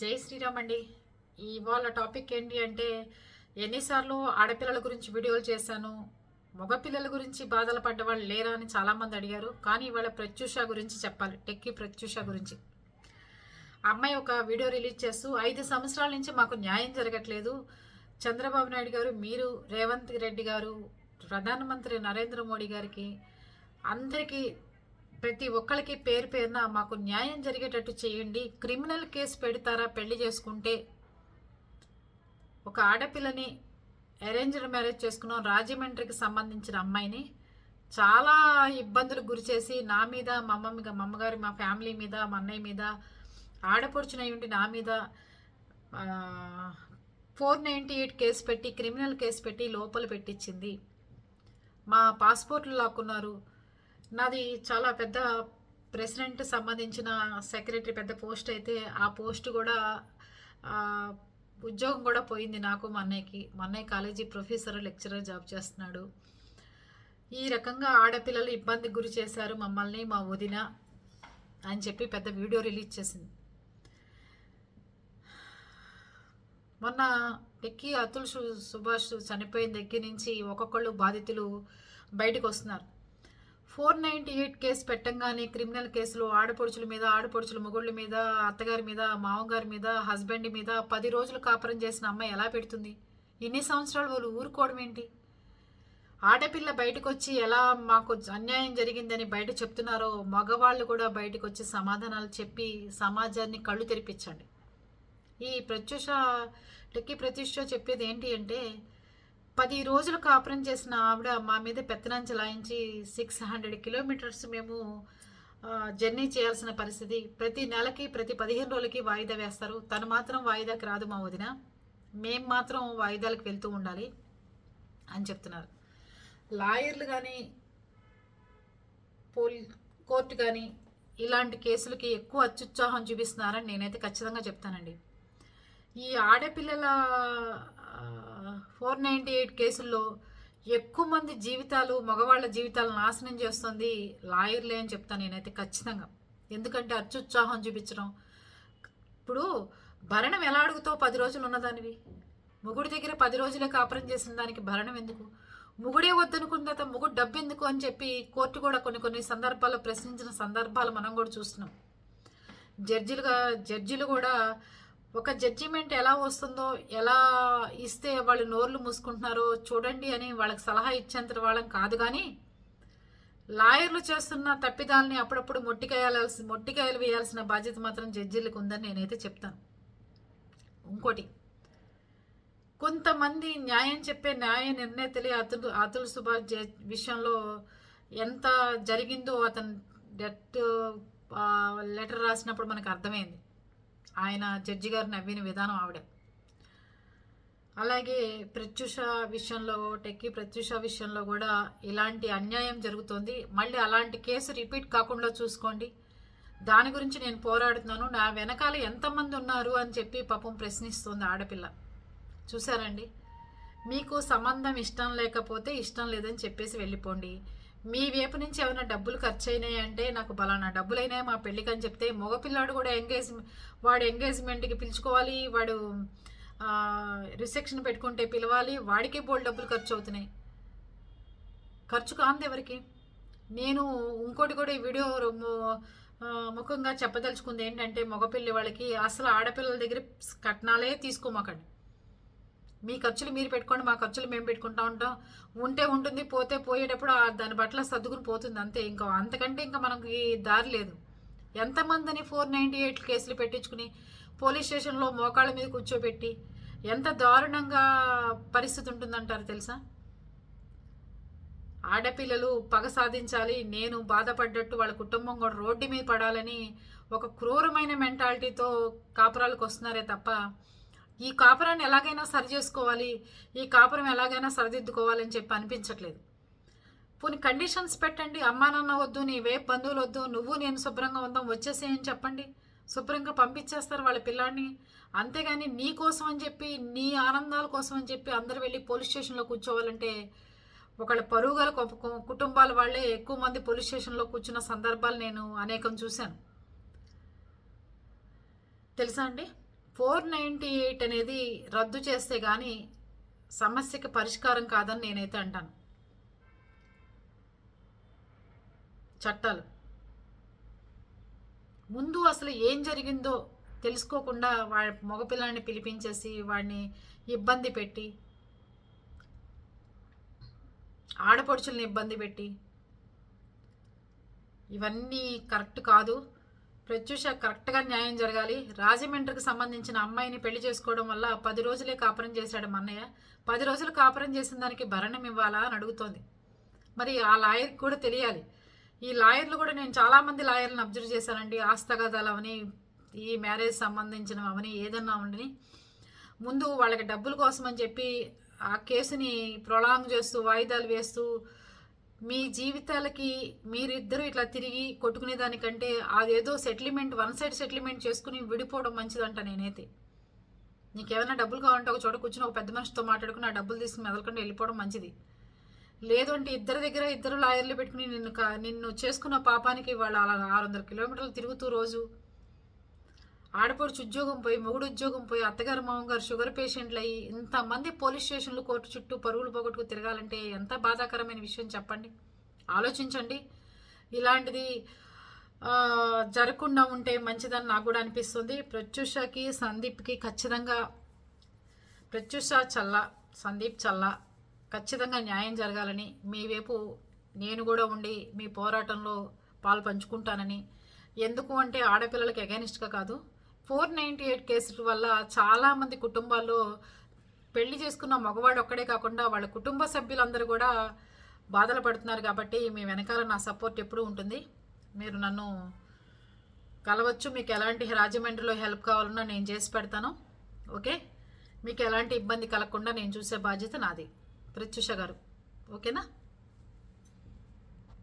జై శ్రీరామ్ అండి. ఇవాళ టాపిక్ ఏంటి అంటే ఎన్నిసార్లు ఆడపిల్లల గురించి వీడియోలు చేశాను మగపిల్లల గురించి బాధలు పడ్డ వాళ్ళు లేరా అని చాలామంది అడిగారు. కానీ ఇవాళ ప్రత్యూష గురించి చెప్పాలి. టెక్కి ప్రత్యూష గురించి. అమ్మాయి ఒక వీడియో రిలీజ్ చేస్తూ ఐదు సంవత్సరాల నుంచి మాకు న్యాయం జరగట్లేదు. చంద్రబాబు నాయుడు గారు మీరు రేవంత్ రెడ్డి గారు ప్రధానమంత్రి నరేంద్ర మోడీ గారికి అందరికీ ప్రతి ఒక్కరికి పేరు పేరున మాకు న్యాయం జరిగేటట్టు చేయండి. క్రిమినల్ కేసు పెడతారా పెళ్ళి చేసుకుంటే? ఒక ఆడపిల్లని అరేంజ్డ్ మ్యారేజ్ చేసుకున్నాం. రాజమండ్రికి సంబంధించిన అమ్మాయిని. చాలా ఇబ్బందులు గురి చేసి నా మీద మా అమ్మమ్మ మీద మా అమ్మగారి మా ఫ్యామిలీ మీద మా అన్నయ్య మీద ఆడపడుచునై ఉండి నా మీద ఫోర్ నైంటీ ఎయిట్ కేసు పెట్టి క్రిమినల్ కేసు పెట్టి లోపల పెట్టించింది. మా పాస్పోర్ట్లు లాక్కున్నారు. నాది చాలా పెద్ద ప్రెసిడెంట్ సంబంధించిన సెక్రటరీ పెద్ద పోస్ట్ అయితే ఆ పోస్ట్ కూడా ఉద్యోగం కూడా పోయింది నాకు మా అన్నయ్యకి. మా అన్నయ్య కాలేజీ ప్రొఫెసర్ లెక్చరర్ జాబ్ చేస్తున్నాడు. ఈ రకంగా ఆడపిల్లలు ఇబ్బందికి గురి చేశారు మమ్మల్ని మా వదిన అని చెప్పి పెద్ద వీడియో రిలీజ్ చేసింది. మొన్న ఎక్కి అతుల్ సుభాష్ చనిపోయిన దగ్గర నుంచి ఒక్కొక్కళ్ళు బాధితులు బయటకు వస్తున్నారు. ఫోర్ నైంటీ ఎయిట్ కేసు పెట్టంగానే క్రిమినల్ కేసులు ఆడపడుచుల మీద ఆడపడుచుల మొగుళ్ళ మీద అత్తగారి మీద మామగారి మీద హస్బెండ్ మీద పది రోజులు కాపురం చేసిన అమ్మాయి ఎలా పెడుతుంది? ఇన్ని సంవత్సరాలు వాళ్ళు ఊరుకోవడం ఏంటి? ఆడపిల్ల బయటకు వచ్చి ఎలా మాకు అన్యాయం జరిగిందని బయట చెప్తున్నారో మగవాళ్ళు కూడా బయటకు వచ్చి సమాధానాలు చెప్పి సమాజాన్ని కళ్ళు తెరిపించండి. ఈ ప్రత్యూష టెక్కి ప్రత్యూష చెప్పేది ఏంటి అంటే పది రోజులు కాపురం చేసిన ఆవిడ మా మీద పెత్తనం చలాయించి సిక్స్ హండ్రెడ్ కిలోమీటర్స్ మేము జర్నీ చేయాల్సిన పరిస్థితి. ప్రతి నెలకి ప్రతి పదిహేను రోజులకి వాయిదా వేస్తారు. తను మాత్రం వాయిదాకి రాదు మా వదిన. మేం మాత్రం వాయిదాలకు వెళ్తూ ఉండాలి అని చెప్తున్నారు. లాయర్లు కానీ పోల్ కోర్టు కానీ ఇలాంటి కేసులకి ఎక్కువ అత్యుత్సాహం చూపిస్తున్నారని నేనైతే ఖచ్చితంగా చెప్తానండి. ఈ ఆడపిల్లల ఫోర్ నైంటీ ఎయిట్ కేసుల్లో ఎక్కువ మంది జీవితాలు మగవాళ్ళ జీవితాలు నాశనం చేస్తుంది లాయర్లే అని చెప్తాను నేనైతే ఖచ్చితంగా. ఎందుకంటే అత్యుత్సాహం చూపించడం. ఇప్పుడు భరణం ఎలా అడుగుతావు పది రోజులు ఉన్నదానివి? మొగుడి దగ్గర పది రోజులే కాపురం చేసిన దానికి భరణం ఎందుకు? మొగుడే వద్దనుకున్న తర్వాత మొగుడు డబ్బు ఎందుకు అని చెప్పి కోర్టు కూడా కొన్ని కొన్ని సందర్భాల్లో ప్రశ్నించిన సందర్భాలు మనం కూడా చూస్తున్నాం. జడ్జిలుగా జడ్జిలు కూడా ఒక జడ్జిమెంట్ ఎలా వస్తుందో ఎలా ఇస్తే వాళ్ళు నోర్లు మూసుకుంటున్నారో చూడండి అని వాళ్ళకి సలహా ఇచ్చేంత వాళ్ళం కాదు కానీ లాయర్లు చేస్తున్న తప్పిదాలని అప్పుడప్పుడు మొట్టికాయాల్సి మొట్టికాయలు వేయాల్సిన బాధ్యత మాత్రం జడ్జిలకు ఉందని నేనైతే చెప్తాను. ఇంకోటి కొంతమంది న్యాయం చెప్పే న్యాయ నిర్ణేతలే అతులు అతుల్ సుభాష్ జ- విషయంలో ఎంత జరిగిందో అతను డెత్ లెటర్ రాసినప్పుడు మనకు అర్థమైంది. ఆయన జడ్జి గారు నవ్విన విధానం ఆవిడ. అలాగే ప్రత్యూష విషయంలో టెక్కి ప్రత్యూష విషయంలో కూడా ఇలాంటి అన్యాయం జరుగుతోంది. మళ్ళీ అలాంటి కేసు రిపీట్ కాకుండా చూసుకోండి. దాని గురించి నేను పోరాడుతున్నాను. నా వెనకాల ఎంతమంది ఉన్నారు అని చెప్పి పాపం ప్రశ్నిస్తుంది ఆడపిల్ల. చూసారండి మీకు సంబంధం ఇష్టం లేకపోతే ఇష్టం లేదని చెప్పేసి వెళ్ళిపోండి. మీ వైపు నుంచి ఏమైనా డబ్బులు ఖర్చు అయినాయి అంటే నాకు బలానా డబ్బులైనా మా పెళ్ళికి అని చెప్తే మగపిల్లాడు కూడా ఎంగేజ్ వాడు ఎంగేజ్మెంట్కి పిలుచుకోవాలి వాడు రిసెప్షన్ పెట్టుకుంటే పిలవాలి వాడికే బోల్ డబ్బులు ఖర్చు అవుతున్నాయి ఖర్చు కాంది ఎవరికి? నేను ఇంకోటి కూడా ఈ వీడియో ముఖంగా చెప్పదలుచుకుంది ఏంటంటే మగపిల్లి వాళ్ళకి అసలు ఆడపిల్లల దగ్గర కట్నాలే తీసుకోమాకండి. మీ ఖర్చులు మీరు పెట్టుకోండి మా ఖర్చులు మేము పెట్టుకుంటా ఉంటాం. ఉంటే ఉంటుంది పోతే పోయేటప్పుడు ఆ దాని బట్టల సర్దుకుని పోతుంది అంతే. ఇంకా అంతకంటే ఇంకా మనకి దారి లేదు. ఎంతమందిని ఫోర్ నైంటీ ఎయిట్ కేసులు పెట్టించుకుని పోలీస్ స్టేషన్లో మోకాళ్ళ మీద కూర్చోబెట్టి ఎంత దారుణంగా పరిస్థితి ఉంటుందంటారు తెలుసా? ఆడపిల్లలు పగ సాధించాలి నేను బాధపడ్డట్టు వాళ్ళ కుటుంబం కూడా రోడ్డు మీద పడాలని ఒక క్రూరమైన మెంటాలిటీతో కాపురాలకు వస్తున్నారే తప్ప ఈ కాపురాన్ని ఎలాగైనా సరి చేసుకోవాలి ఈ కాపురం ఎలాగైనా సరిదిద్దుకోవాలని చెప్పి అనిపించట్లేదు. పోనీ కండిషన్స్ పెట్టండి అమ్మా నాన్న వద్దు నీ వేపు బంధువులు వద్దు నువ్వు నేను శుభ్రంగా ఉందాం వచ్చేసేయని చెప్పండి. శుభ్రంగా పంపించేస్తారు వాళ్ళ పిల్లాడిని. అంతేగాని నీ కోసం అని చెప్పి నీ ఆనందాల కోసం అని చెప్పి అందరు వెళ్ళి పోలీస్ స్టేషన్లో కూర్చోవాలంటే ఒకళ్ళ పరుగుల కుటుంబాల వాళ్ళే ఎక్కువ మంది పోలీస్ స్టేషన్లో కూర్చున్న సందర్భాలు నేను అనేకం చూశాను. తెలుసా అండి? ఫోర్ నైంటీ ఎయిట్ అనేది రద్దు చేస్తే కానీ సమస్యకి పరిష్కారం కాదని నేనైతే అంటాను. చట్టాలు. ముందు అసలు ఏం జరిగిందో తెలుసుకోకుండా వాడి మగపిల్లాన్ని పిలిపించేసి వాడిని ఇబ్బంది పెట్టి ఆడపడుచుల్ని ఇబ్బంది పెట్టి ఇవన్నీ కరెక్ట్ కాదు. ప్రత్యూష కరెక్ట్గా న్యాయం జరగాలి. రాజమండ్రికి సంబంధించిన అమ్మాయిని పెళ్ళి చేసుకోవడం వల్ల పది రోజులే కాపురం చేశాడు మన్నయ్య. పది రోజులు కాపురం చేసిన దానికి భరణం ఇవ్వాలా అని అడుగుతోంది. మరి ఆ లాయర్కి కూడా తెలియాలి. ఈ లాయర్లు కూడా నేను చాలామంది లాయర్లను అబ్జర్వ్ చేశానండి. ఆస్తగాదాలు అవని ఈ మ్యారేజ్ సంబంధించినవి అవని ఏదన్నా ఉండని. ముందు వాళ్ళకి డబ్బుల కోసం అని చెప్పి ఆ కేసుని ప్రొలాంగ్ చేస్తూ వాయిదాలు వేస్తూ మీ జీవితాలకి మీరిద్దరూ ఇట్లా తిరిగి కొట్టుకునే దానికంటే అదేదో సెటిల్మెంట్ వన్ సైడ్ సెటిల్మెంట్ చేసుకుని విడిపోవడం మంచిదంట నేనైతే. నీకేమైనా డబ్బులు కావాలంటే ఒక చోట కూర్చుని ఒక పెద్ద మనిషితో మాట్లాడుకుని ఆ డబ్బులు తీసుకుని మెదలకుండా వెళ్ళిపోవడం మంచిది. లేదు అంటే ఇద్దరి దగ్గర ఇద్దరు లాయర్లు పెట్టుకుని నిన్ను నిన్ను చేసుకున్న పాపానికి వాళ్ళు అలా ఆరు వందల కిలోమీటర్లు తిరుగుతూ రోజు ఆడపడుచు ఉద్యోగం పోయి మొగుడు ఉద్యోగం పోయి అత్తగారు మామగారు షుగర్ పేషెంట్లు అయ్యి ఇంతమంది పోలీస్ స్టేషన్లు కోర్టు చుట్టూ పరుగులు పోగొట్టుకు తిరగాలంటే ఎంత బాధాకరమైన విషయం చెప్పండి? ఆలోచించండి. ఇలాంటిది జరగకుండా ఉంటే మంచిదని నాకు కూడా అనిపిస్తుంది. ప్రత్యూషకి సందీప్కి ఖచ్చితంగా ప్రత్యూష చల్ల సందీప్ చల్ల ఖచ్చితంగా న్యాయం జరగాలని మీ వైపు నేను కూడా ఉండి మీ పోరాటంలో పాలు పంచుకుంటానని. ఎందుకు అంటే ఆడపిల్లలకి అగైనిస్ట్గా కాదు. ఫోర్ నైంటీ ఎయిట్ కేసుల వల్ల చాలామంది కుటుంబాల్లో పెళ్ళి చేసుకున్న మగవాడు ఒక్కడే కాకుండా వాళ్ళ కుటుంబ సభ్యులందరూ కూడా బాధలు పడుతున్నారు కాబట్టి మీ వెనకాల నా సపోర్ట్ ఎప్పుడూ ఉంటుంది. మీరు నన్ను కలవచ్చు. మీకు ఎలాంటి రాజమండ్రిలో హెల్ప్ కావాలన్నా నేను చేసి పెడతాను. ఓకే? మీకు ఎలాంటి ఇబ్బంది కలగకుండా నేను చూసే బాధ్యత నాది. ప్రత్యుష గారు. ఓకేనా?